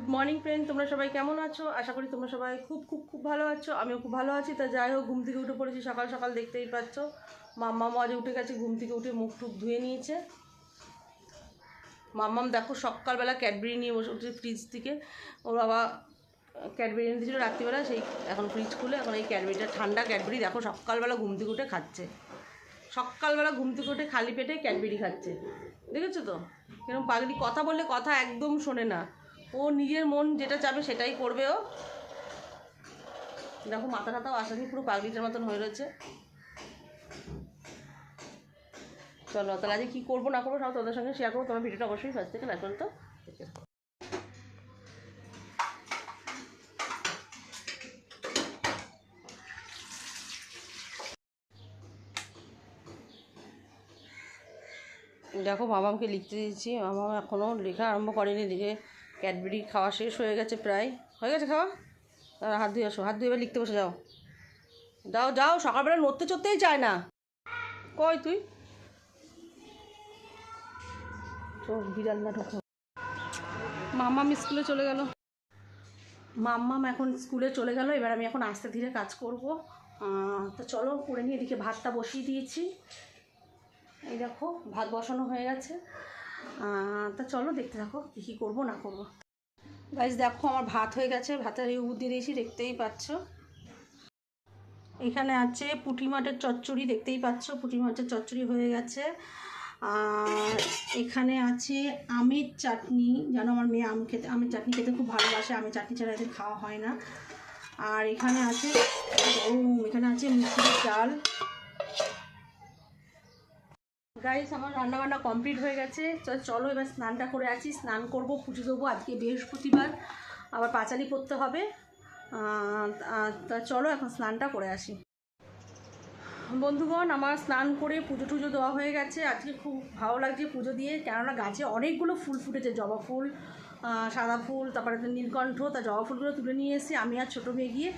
Good morning friend তোমরা সবাই কেমন আছো? আশা করি তোমরা সবাই খুব খুব খুব ভালো আছো। আমিও খুব ভালো আছি। তা যাই হোক, ঘুম থেকে উঠে পড়েছি। সকাল সকাল দেখতেই পাচ্ছ মাম্মা মাঝে উঠে গেছে, ঘুম থেকে উঠে মুখ টুক ধুয়ে নিয়েছে। মাম্মাম, দেখো, সকালবেলা ক্যাডবেরি নিয়ে বসে উঠেছে ফ্রিজ থেকে। ওর বাবা ক্যাডবেরি এনে দিয়েছিল রাত্রিবেলা, সেই এখন ফ্রিজ খুলে, এখন এই ক্যাডবেরিটা ঠান্ডা ক্যাডবেরি দেখো, সকালবেলা ঘুম থেকে উঠে খাচ্ছে। সকালবেলা ঘুম থেকে উঠে খালি পেটে ক্যাডবেরি খাচ্ছে। দেখেছ তো? এরকম পাগলি কথা বললে কথা একদম শোনে না। ও নিজের মন যেটা চাবে সেটাই করবে ও। দেখো, মাথা টাথাও আসেনি, পুরো পাগলিটার মতন হয়ে রয়েছে। চলো, তাহলে আজকে কী করব, না করব সব তোদের সঙ্গে শেয়ার করব। তোমার ভিডিওটা অবশ্যই ফার্স্ট থেকে লাইক তো। দেখে, মামামকে লিখতে দিয়েছি। মামাম এখনও লেখা আরম্ভ করেনি দিকে ক্যাডবেরি খাওয়া শেষ হয়ে গেছে প্রায়। হয়ে গেছে খাওয়া? তারা হাত ধুয়ে আসো, হাত ধুয়ে এবার লিখতে বসে যাও। যাও যাও, সকালবেলা নড়তে চড়তেই চায় না। কই তুই? চোখ বিড়াল না ঢোকো। মাম্মাম স্কুলে চলে গেল। মাম্মাম এখন স্কুলে চলে গেল, এবার আমি এখন আস্তে ধীরে কাজ করব। তো চলো, করে নিয়ে এদিকে ভাতটা বসিয়ে দিয়েছি। এই দেখো, ভাত বসানো হয়ে গেছে। তা চলো দেখতে থাকো, কী কী করব, না করব। গাইজ দেখো আমার ভাত হয়ে গেছে, ভাতের এই উবুর দিয়ে দিয়েছি, দেখতেই পাচ্ছ। এখানে আছে পুঁটি মাছের চচ্চড়ি, দেখতেই পাচ্ছ, পুঁটি মাছের চচ্চড়ি হয়ে গেছে। আর এখানে আছে আমের চাটনি, যেন আমার মেয়ে আম খেতে, আমের চাটনি খেতে খুব ভালোবাসে, আমের চাটনি ছাড়া এদের খাওয়া হয় না। আর এখানে আছে এখানে আছে মুসুরির ডাল। গাইস আমার রান্না বান্না কমপ্লিট হয়ে গেছে। চলো এবার স্নানটা করে আছি স্নান করব, পুজো দেবো। আজকে বৃহস্পতিবার। আবার পাঁচালি করতে হবে। তা চলো এখন স্নানটা করে আসি। বন্ধুগণ, আমার স্নান করে পুজো টুজো দেওয়া হয়ে গেছে। আজকে খুব ভালো লাগছে পুজো দিয়ে। কেননা গাছে অনেকগুলো ফুল ফুটেছে। জবা ফুল সাদা ফুল, তারপরে নীলকণ্ঠ, তা জবা ফুলগুলো তুলে নিয়ে এসে আমি আর ছোটো মেয়ে গিয়ে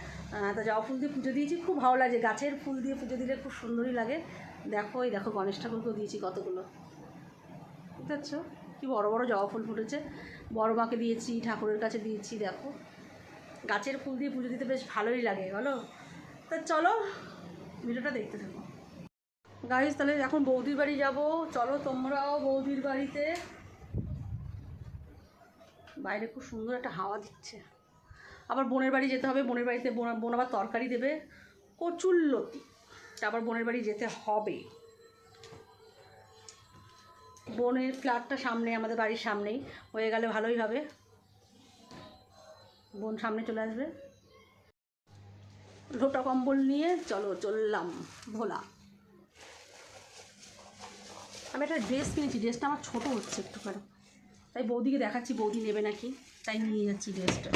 তা জবা ফুল দিয়ে পুজো দিয়েছি। খুব ভালো লাগছে। গাছের ফুল দিয়ে পুজো দিলে খুব সুন্দরই লাগে। দেখো, এই দেখো, গণেশ ঠাকুরকেও দিয়েছি কতগুলো। বুঝতে পারছ? কি বড় বড় জবা ফুল ফুটেছে। বড় মাকে দিয়েছি, ঠাকুরের কাছে দিয়েছি, দেখো। গাছের ফুল দিয়ে পুজো দিতে বেশ ভালোই লাগে, বলো? তা চলো, ভিডিওটা দেখতে থাকো। গাইজ তাহলে এখন বৌদির বাড়ি যাব। চলো, তোমরাও বৌদির বাড়িতে। বাইরে খুব সুন্দর একটা হাওয়া দিচ্ছে। আবার বোনের বাড়ি যেতে হবে। বোনের বাড়িতে বোন বোন আবার তরকারি দেবে। কচুর লতি। আবার বোনের বাড়ি যেতে হবে। বোনের ফ্ল্যাটটা সামনে, আমাদের বাড়ির সামনেই। হয়ে গেলে ভালোই হবে। বোন সামনে চলে আসবে। লোটা কম্বল নিয়ে চলো, চললাম ভোলা। আমি একটা ড্রেস কিনেছি, ড্রেসটা আমার ছোটো হচ্ছে একটুখানি। তাই বৌদিকে দেখাচ্ছি, বৌদি নেবে নাকি? তাই নিয়ে যাচ্ছি ড্রেসটা।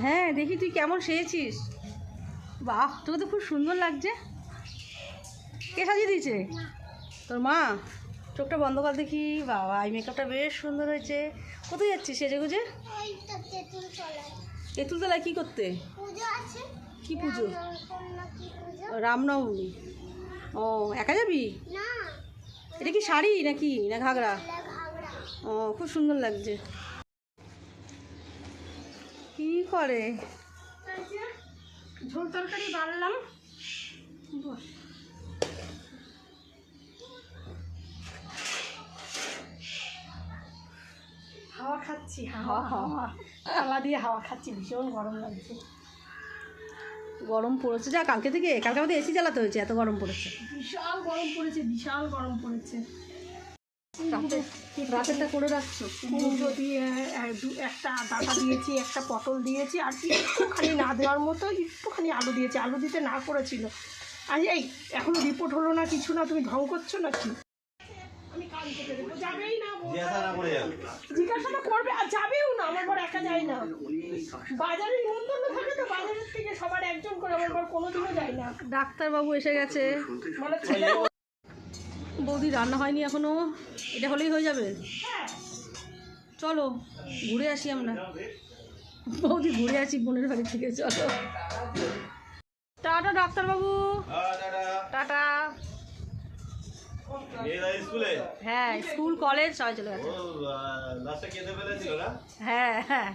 হ্যাঁ দেখি তুই কেমন সেয়েছিস বাহ, তোকে তো খুব সুন্দর লাগছে। কে সাজিয়ে দিয়েছে? তোর মা? চোখটা বন্ধ কর দেখি। বাবা, এই মেকআপটা বেশ সুন্দর হয়েছে। কোথায় যাচ্ছিস সেজে গুজে তেঁতুলতলায় কী করতে? কি পুজো? রামনবমী। ও, একা যাবি? এটা কি শাড়ি নাকি, না ঘাগরা? ও, খুব সুন্দর লাগছে। কি করে? ঝোল তরকারি বাড়লাম। হাওয়া খাচ্ছি হাওয়া। হাওয়া দিয়ে হাওয়া খাচ্ছি ভীষণ গরম লাগছে। গরম পড়েছে। যা কালকে থেকে কালকে আমাদের এসি জ্বালাতে হয়েছে এত গরম পড়েছে। বিশাল গরম পড়েছে বিশাল গরম পড়েছে। রাতে রাতেরটা করে রাখছো? কুমড়ো দিয়ে একটা ডাটা দিয়েছি একটা পটল দিয়েছি আর কি একটুখানি না দেওয়ার মতো একটুখানি আলু দিয়েছি। আলু দিতে না করেছিল। আর এই এখনও রিপোর্ট হলো না কিছু না? তুমি ঢং করছ নাকি? আমি কাল থেকে যাবেই না না জিজ্ঞাসাটা করবে আর যাবেও না আমার বর একা যায় না। বাজারে নিমন্ত্রণ থাকে তো বাজারের থেকে সবার একজন করে আমার বর কোনোদিনও যায় না। ডাক্তারবাবু এসে গেছে। বৌদি রান্না হয়নি এখনও। এটা হলেই হয়ে যাবে। চলো ঘুরে আসি আমরা। বৌদি ঘুরে আসি বোনের বাড়ি থেকে চলো। টাটা ডাক্তারবাবু। টাটা। হ্যাঁ স্কুল কলেজ সবাই চলে গেছে। হ্যাঁ হ্যাঁ।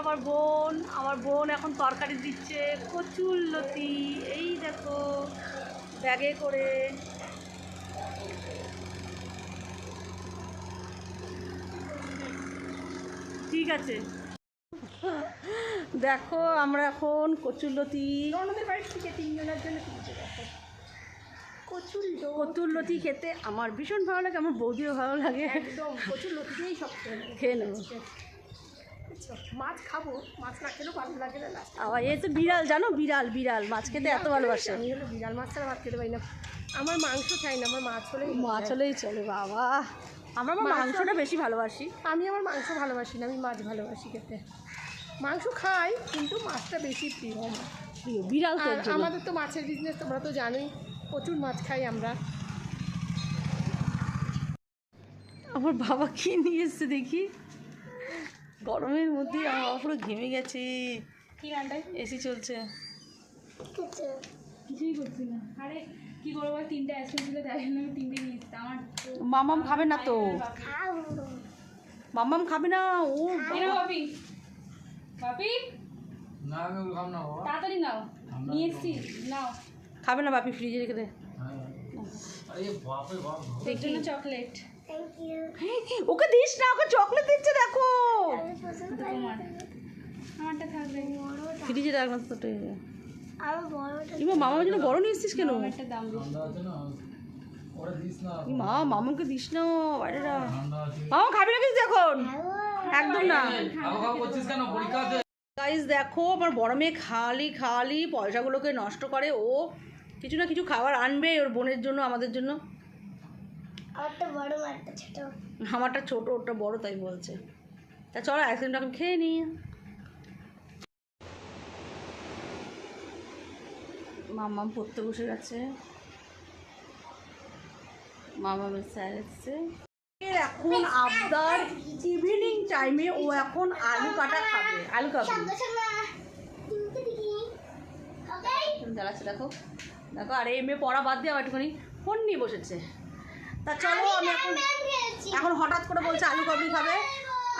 আমার বোন আমার বোন এখন তরকারি দিচ্ছে কচুর লতি এই দেখো ব্যাগে করে। ঠিক আছে। দেখো আমরা এখন কচুরলতি আমাদের থেকে তিনজনের জন্য কচুর লোক কচুর লতি খেতে আমার ভীষণ ভালো লাগে আমার বৌদিও ভালো লাগে। একদম দিয়েই সব খেয়ে খেয়ে মাছ খাব মাছ না খেলেও ভালো লাগে না এ। আবার এই তো বিড়াল জানো বিড়াল বিড়াল মাছ খেতে এত ভালোবাসে। আমি হলো বিড়াল মাছ ছাড়া ভাত খেতে পারি না। আমার মাংস চাই না আমার মাছ হলেই মাছ হলেই চলে বাবা। আমরা আবার মাংসটা বেশি ভালোবাসি। আমি আমার মাংস ভালোবাসি না আমি মাছ ভালোবাসি খেতে। মাংস খাই কিন্তু মাছটা বেশি প্রিয় আমার। প্রিয় বিড়াল। আমাদের তো মাছের বিজনেস তোমরা তো জানোই প্রচুর মাছ খাই আমরা। আমার বাবা কি নিয়ে এসছে দেখি? গরমের মধ্যে আমার বাবা পুরো ঘেমে গেছে। এসি চলছে। কিছুই করছি না। আরে কি করব? তিনটে আইসক্রিম ছিল তাই জন্য আমি তিনটে নিয়ে আমার মামাম খাবে না তো। মামাম খাবে না ও বাপি? তাড়াতাড়ি নাও। নিয়ে এসছি। নাও। খাবে না বাপি ফ্রিজে রেখে দে। এর চকলেট ওকে দিস না ওকে চকলেট দিচ্ছে দেখো। ফ্রিজে রাখ না তো ইমা মামার জন্য বড় নিয়ে এসছিস কেন? মা মামাকে দিস না বাইরে মামা খাবি না কিছু এখন? একদম না। গাইজ দেখো আমার বড় মেয়ে খালি খালি পয়সাগুলোকে নষ্ট করে। ও কিছু না কিছু খাবার আনবে ওর বোনের জন্য আমাদের জন্য। আমারটা ছোট। আমারটা ছোট ওটা বড় তাই বলছে। তা চলো আইসক্রিমটা এখন খেয়ে নিই মাম্মাম পড়তে বসে গেছে। মামামের স্যার এসছে এখন আবদার ইভিনিং টাইমে ও এখন আলু কাটা খাবে। আলু কাবলি দাঁড়াচ্ছে দেখো। দেখো আর এই মেয়ে পড়া বাদ দিয়ে আবার একটুখানি ফোন নিয়ে বসেছে। তা চলো আমি এখন এখন হঠাৎ করে বলছে আলু কাবলি খাবে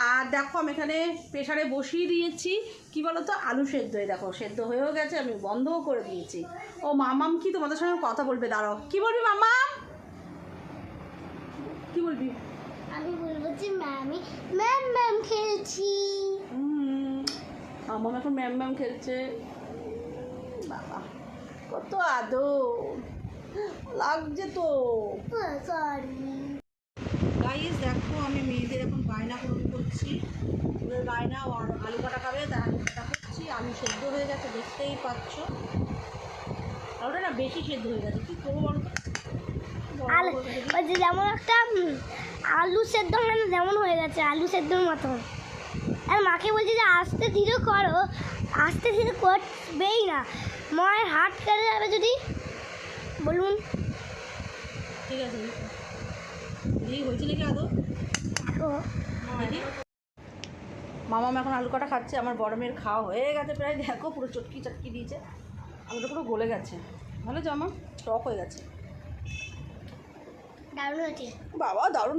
আর দেখো আমি এখানে প্রেশারে বসিয়ে দিয়েছি। কি বলো তো আলু সেদ্ধ। হয়ে দেখো সেদ্ধ হয়েও গেছে আমি বন্ধও করে দিয়েছি। ও মামাম কি তোমাদের সঙ্গে কথা বলবে? দাঁড়াও। কি বলবি মামাম? কি বলবি? আমি বলব যে ম্যামি ম্যাম ম্যাম হুম, মামাম এখন ম্যাম ম্যাম খেলছে। বাবা কত আদর। লাগছে তো। গাইস দেখো আমি মেয়েদের এখন বায়না পূরণ করছি। ওদের বায়না ও আলু কাটা খাবে আলু কাটা করছি আলু সেদ্ধ হয়ে গেছে দেখতেই পাচ্ছ। আলুটা না বেশি সেদ্ধ হয়ে গেছে। কী করব বলো তো? যেমন একটা আলু সেদ্ধ হয় না যেমন হয়ে গেছে আলু সেদ্ধর মতন। আর মাকে বলছি যে আস্তে ধীরে করো আস্তে ধীরে করবেই না। মায়ের হাত কেটে যাবে যদি বলুন। ঠিক আছে এই হয়েছে নাকি আদৌ? ও মামাম এখন আলু কাটা খাচ্ছে আমার বড় মেয়ের খাওয়া হয়ে গেছে প্রায়। দেখো পুরো চটকি চটকি দিয়েছে। আলুটা পুরো গলে গেছে। ভালো জামা টক হয়ে গেছে। দারুণ হয়েছে। বাবা দারুণ